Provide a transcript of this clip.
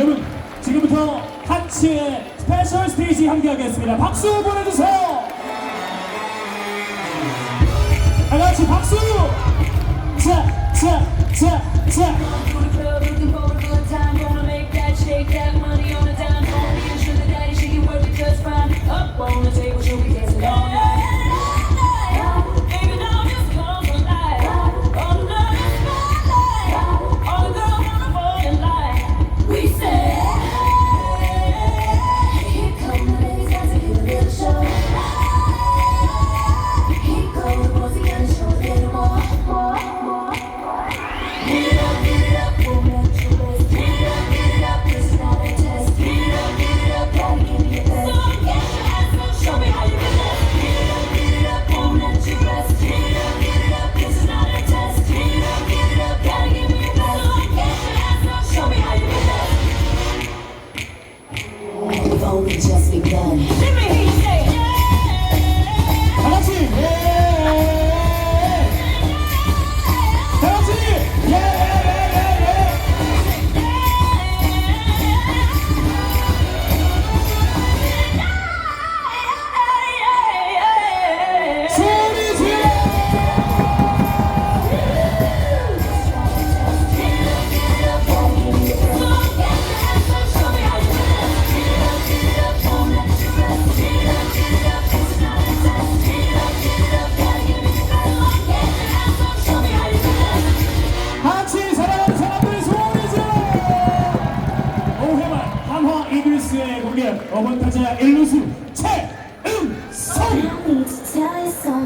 여러분 지금부터 하츠의 스페셜 스테이지 함께하겠습니다. 박수 보내주세요. 다 같이 박수. 자, 자, 자, 자. only just begun. 이글스의 공략 어번 타자 엘루스.